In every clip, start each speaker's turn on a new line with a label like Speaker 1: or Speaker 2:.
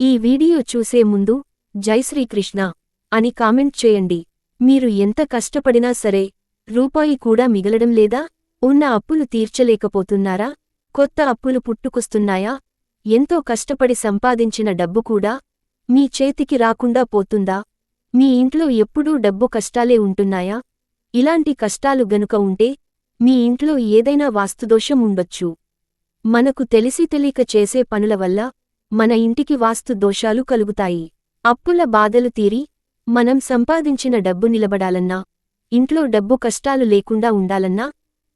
Speaker 1: ఈ వీడియో చూసే ముందు జై శ్రీకృష్ణ అని కామెంట్ చేయండి. మీరు ఎంత కష్టపడినా సరే రూపాయి కూడా మిగలడం లేదా ఉన్న అప్పులు తీర్చలేకపోతున్నారా? కొత్త అప్పులు పుట్టుకొస్తున్నాయా? ఎంతో కష్టపడి సంపాదించిన డబ్బు కూడా మీ చేతికి రాకుండా పోతుందా? మీ ఇంట్లో ఎప్పుడూ డబ్బు కష్టాలే ఉంటున్నాయా? ఇలాంటి కష్టాలు గనుక ఉంటే మీ ఇంట్లో ఏదైనా వాస్తుదోషం ఉండొచ్చు. మనకు తెలిసి తెలియక చేసే పనుల వల్ల మన ఇంటికి వాస్తు దోషాలు కలుగుతాయి. అప్పుల బాధలు తీరి మనం సంపాదించిన డబ్బు నిలబడాలన్నా ఇంట్లో డబ్బు కష్టాలు లేకుండా ఉండాలన్నా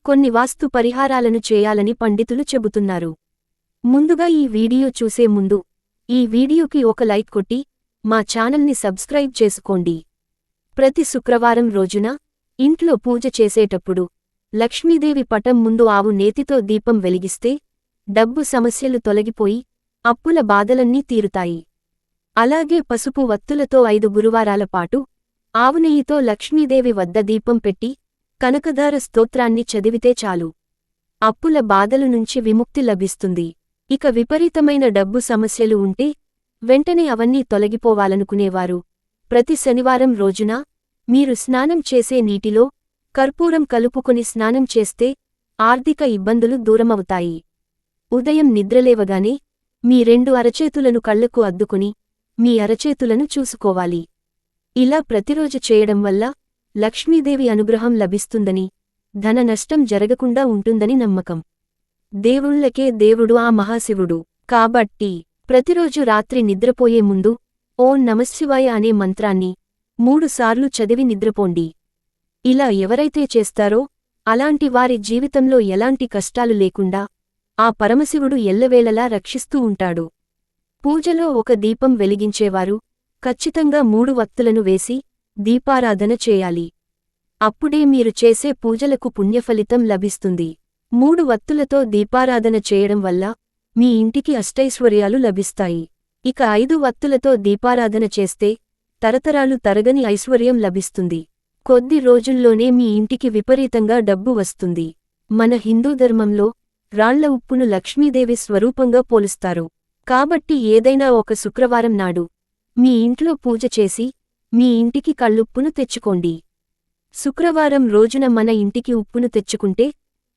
Speaker 1: కొన్ని వాస్తు పరిహారాలను చేయాలని పండితులు చెబుతున్నారు. ముందుగా ఈ వీడియో చూసే ముందు ఈ వీడియోకి ఒక లైక్ కొట్టి మా ఛానల్ని సబ్స్క్రైబ్ చేసుకోండి. ప్రతి శుక్రవారం రోజున ఇంట్లో పూజ చేసేటప్పుడు లక్ష్మీదేవి పటం ముందు ఆవు నేతితో దీపం వెలిగిస్తే డబ్బు సమస్యలు తొలగిపోయి అప్పుల బాధలన్నీ తీరుతాయి. అలాగే పసుపు వత్తులతో ఐదు గురువారాల పాటు ఆవునెయ్యితో లక్ష్మీదేవి వద్ద దీపం పెట్టి కనకధార స్తోత్రాన్ని చదివితే చాలు. అప్పుల బాధలు నుంచి విముక్తి లభిస్తుంది. ఇక విపరీతమైన డబ్బు సమస్యలు ఉంటే వెంటనే అవన్నీ తొలగిపోవాలనుకునేవారు. ప్రతి శనివారం రోజున మీరు స్నానం చేసే నీటిలో కర్పూరం కలుపుకుని స్నానం చేస్తే ఆర్థిక ఇబ్బందులు దూరమవుతాయి. ఉదయం నిద్రలేవగానే మీ రెండు అరచేతులను కళ్ళకు అద్దుకుని మీ అరచేతులను చూసుకోవాలి. ఇలా ప్రతిరోజు చేయడం వల్ల లక్ష్మీదేవి అనుగ్రహం లభిస్తుందని ధన నష్టం జరగకుండా ఉంటుందని నమ్మకం. దేవుళ్ళకే దేవుడు ఆ మహాశివుడు. కాబట్టి ప్రతిరోజు రాత్రి నిద్రపోయే ముందు ఓం నమశివాయ అనే మంత్రాన్ని మూడుసార్లు చదివి నిద్రపోండి. ఇలా ఎవరైతే చేస్తారో అలాంటి వారి జీవితంలో ఎలాంటి కష్టాలు లేకుండా ఆ పరమశివుడు ఎల్లవేళలా రక్షిస్తూ ఉంటాడు. పూజలో ఒక దీపం వెలిగించేవారు ఖచ్చితంగా మూడు వత్తులను వేసి దీపారాధన చేయాలి. అప్పుడే మీరు చేసే పూజలకు పుణ్యఫలితం లభిస్తుంది. మూడు వత్తులతో దీపారాధన చేయడం వల్ల మీ ఇంటికి అష్టైశ్వర్యాలు లభిస్తాయి. ఇక ఐదు వత్తులతో దీపారాధన చేస్తే తరతరాలు తరగని ఐశ్వర్యం లభిస్తుంది. కొద్ది రోజుల్లోనే మీ ఇంటికి విపరీతంగా డబ్బు వస్తుంది. మన హిందూ ధర్మంలో రాళ్ళ ఉప్పును లక్ష్మీదేవి స్వరూపంగా పోలుస్తారు. కాబట్టి ఏదైనా ఒక శుక్రవారం నాడు మీ ఇంట్లో పూజ చేసి మీ ఇంటికి కళ్ళుప్పును తెచ్చుకోండి. శుక్రవారం రోజున మన ఇంటికి ఉప్పును తెచ్చుకుంటే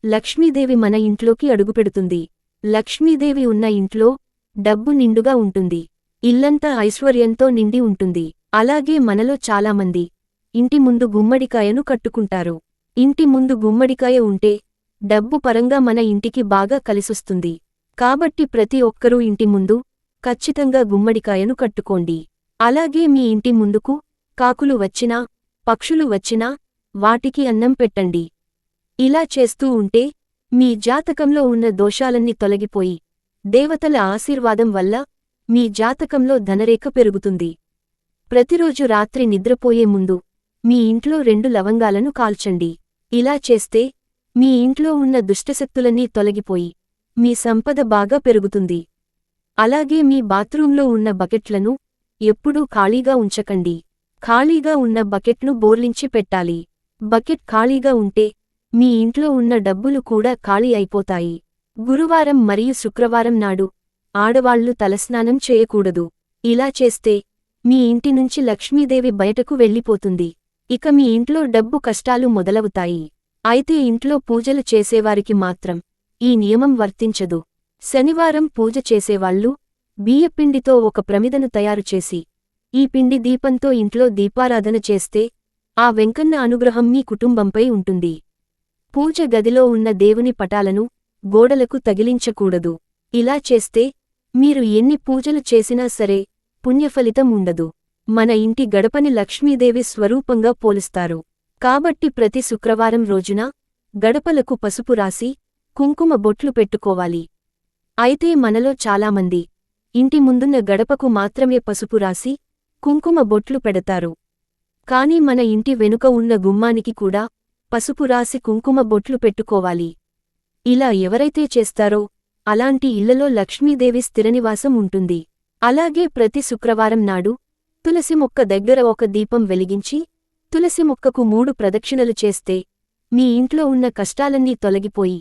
Speaker 1: లక్ష్మీదేవి మన ఇంట్లోకి అడుగుపెడుతుంది. లక్ష్మీదేవి ఉన్న ఇంట్లో డబ్బు నిండుగా ఉంటుంది. ఇల్లంతా ఐశ్వర్యంతో నిండి ఉంటుంది. అలాగే మనలో చాలామంది ఇంటి ముందు గుమ్మడికాయను కట్టుకుంటారు. ఇంటి ముందు గుమ్మడికాయ ఉంటే డబ్బు పరంగా మన ఇంటికి బాగా కలిసొస్తుంది. కాబట్టి ప్రతి ఒక్కరూ ఇంటి ముందు ఖచ్చితంగా గుమ్మడికాయను కట్టుకోండి. అలాగే మీ ఇంటి ముందుకు కాకులు వచ్చినా పక్షులు వచ్చినా వాటికి అన్నం పెట్టండి. ఇలా చేస్తూ ఉంటే మీ జాతకంలో ఉన్న దోషాలన్నీ తొలగిపోయి దేవతల ఆశీర్వాదం వల్ల మీ జాతకంలో ధనరేఖ పెరుగుతుంది. ప్రతిరోజు రాత్రి నిద్రపోయే ముందు మీ ఇంట్లో రెండు లవంగాలను కాల్చండి. ఇలా చేస్తే మీ ఇంట్లో ఉన్న దుష్టశక్తులన్నీ తొలగిపోయి మీ సంపద బాగా పెరుగుతుంది. అలాగే మీ బాత్రూంలో ఉన్న బకెట్లను ఎప్పుడూ ఖాళీగా ఉంచకండి. ఖాళీగా ఉన్న బకెట్ను బోర్లించి పెట్టాలి. బకెట్ ఖాళీగా ఉంటే మీ ఇంట్లో ఉన్న డబ్బులు కూడా ఖాళీ అయిపోతాయి. గురువారం మరియు శుక్రవారం నాడు ఆడవాళ్ళు తలస్నానం చేయకూడదు. ఇలా చేస్తే మీ ఇంటి నుంచి లక్ష్మీదేవి బయటకు వెళ్ళిపోతుంది. ఇక మీ ఇంట్లో డబ్బు కష్టాలు మొదలవుతాయి. అయితే ఇంట్లో పూజలు చేసేవారికి మాత్రం ఈ నియమం వర్తించదు. శనివారం పూజ చేసేవాళ్ళు బియ్యపిండితో ఒక ప్రమిదను తయారుచేసి ఈ పిండి దీపంతో ఇంట్లో దీపారాధన చేస్తే ఆ వెంకన్న అనుగ్రహం మీ కుటుంబంపై ఉంటుంది. పూజ గదిలో ఉన్న దేవుని పటాలను గోడలకు తగిలించకూడదు. ఇలా చేస్తే మీరు ఎన్ని పూజలు చేసినా సరే పుణ్యఫలితం ఉండదు. మన ఇంటి గడపని లక్ష్మీదేవి స్వరూపంగా పోలుస్తారు. కాబట్టి ప్రతి శుక్రవారం రోజున గడపలకు పసుపు రాసి కుంకుమ బొట్లు పెట్టుకోవాలి. అయితే మనలో చాలామంది ఇంటి ముందున్న గడపకు మాత్రమే పసుపు రాసి కుంకుమ బొట్లు పెడతారు. కాని మన ఇంటి వెనుక ఉన్న గుమ్మానికి కూడా పసుపు రాసి కుంకుమ బొట్లు పెట్టుకోవాలి. ఇలా ఎవరైతే చేస్తారో అలాంటి ఇళ్ళలో లక్ష్మీదేవి స్థిరనివాసం ఉంటుంది. అలాగే ప్రతి శుక్రవారం నాడు తులసి మొక్క దగ్గర ఒక దీపం వెలిగించి తులసి మొక్కకు మూడు ప్రదక్షిణలు చేస్తే మీ ఇంట్లో ఉన్న కష్టాలన్నీ తొలగిపోయి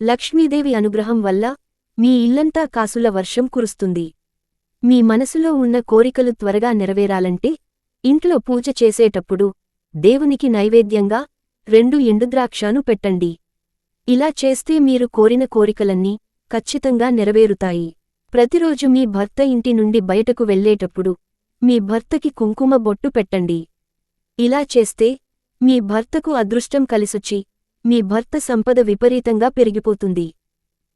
Speaker 1: లక్ష్మీదేవి అనుగ్రహం వల్ల మీ ఇల్లంతా కాసుల వర్షం కురుస్తుంది. మీ మనసులో ఉన్న కోరికలు త్వరగా నెరవేరాలంటే ఇంట్లో పూజ చేసేటప్పుడు దేవునికి నైవేద్యంగా రెండు ఎండుద్రాక్షాను పెట్టండి. ఇలా చేస్తే మీరు కోరిన కోరికలన్నీ ఖచ్చితంగా నెరవేరుతాయి. ప్రతిరోజు మీ భర్త ఇంటి నుండి బయటకు వెళ్ళేటప్పుడు మీ భర్తకి కుంకుమ బొట్టు పెట్టండి. ఇలా చేస్తే మీ భర్తకు అదృష్టం కలిసొచ్చి మీ భర్త సంపద విపరీతంగా పెరిగిపోతుంది.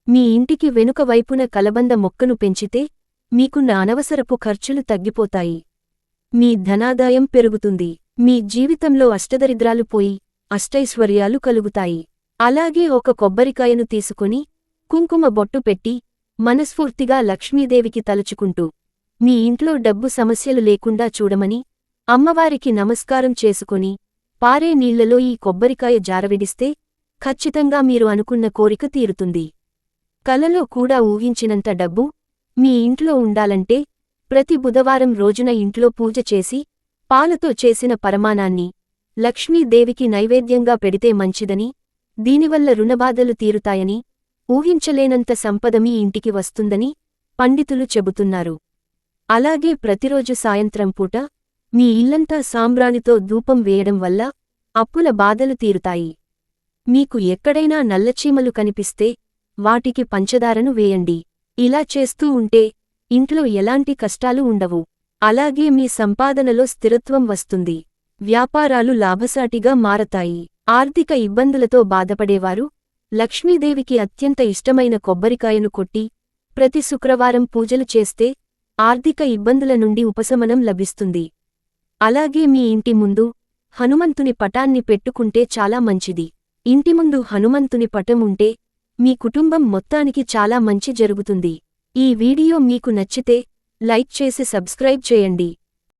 Speaker 1: మీ ఇంటికి వెనుక వైపున కలబంద మొక్కను పెంచితే మీకున్న అనవసరపు ఖర్చులు తగ్గిపోతాయి. మీ ధనాదాయం పెరుగుతుంది. మీ జీవితంలో అష్టదరిద్రాలు పోయి అష్టైశ్వర్యాలు కలుగుతాయి. అలాగే ఒక కొబ్బరికాయను తీసుకుని కుంకుమ బొట్టు పెట్టి మనస్ఫూర్తిగా లక్ష్మీదేవికి తలుచుకుంటూ మీ ఇంట్లో డబ్బు సమస్యలు లేకుండా చూడమని అమ్మవారికి నమస్కారం చేసుకుని పారే నీళ్ళలో ఈ కొబ్బరికాయ జారవిడిస్తే ఖచ్చితంగా మీరు అనుకున్న కోరిక తీరుతుంది. కలలో కూడా ఊహించినంత డబ్బు మీ ఇంట్లో ఉండాలంటే ప్రతి బుధవారం రోజున ఇంట్లో పూజ చేసి పాలతో చేసిన పరమానాన్ని లక్ష్మీదేవికి నైవేద్యంగా పెడితే మంచిదని దీనివల్ల రుణబాధలు తీరుతాయని ఊహించలేనంత సంపద మీ ఇంటికి వస్తుందని పండితులు చెబుతున్నారు. అలాగే ప్రతిరోజు సాయంత్రం పూట మీ ఇల్లంతా సాంబ్రాణితో ధూపం వేయడం వల్ల అప్పుల బాధలు తీరుతాయి. మీకు ఎక్కడైనా నల్లచీమలు కనిపిస్తే వాటికి పంచదారను వేయండి. ఇలా చేస్తూ ఉంటే ఇంట్లో ఎలాంటి కష్టాలు ఉండవు. అలాగే మీ సంపాదనలో స్థిరత్వం వస్తుంది. వ్యాపారాలు లాభసాటిగా మారతాయి. ఆర్థిక ఇబ్బందులతో బాధపడేవారు లక్ష్మీదేవికి అత్యంత ఇష్టమైన కొబ్బరికాయను కొట్టి ప్రతి శుక్రవారం పూజలు చేస్తే ఆర్థిక ఇబ్బందుల నుండి ఉపశమనం లభిస్తుంది. అలాగే మీ ఇంటి ముందు హనుమంతుని పటాన్ని పెట్టుకుంటే చాలా మంచిది. ఇంటి ముందు హనుమంతుని పటం ఉంటే మీ కుటుంబం మొత్తానికి చాలా మంచి జరుగుతుంది. ఈ వీడియో మీకు నచ్చితే లైక్ చేసి సబ్స్క్రైబ్ చేయండి.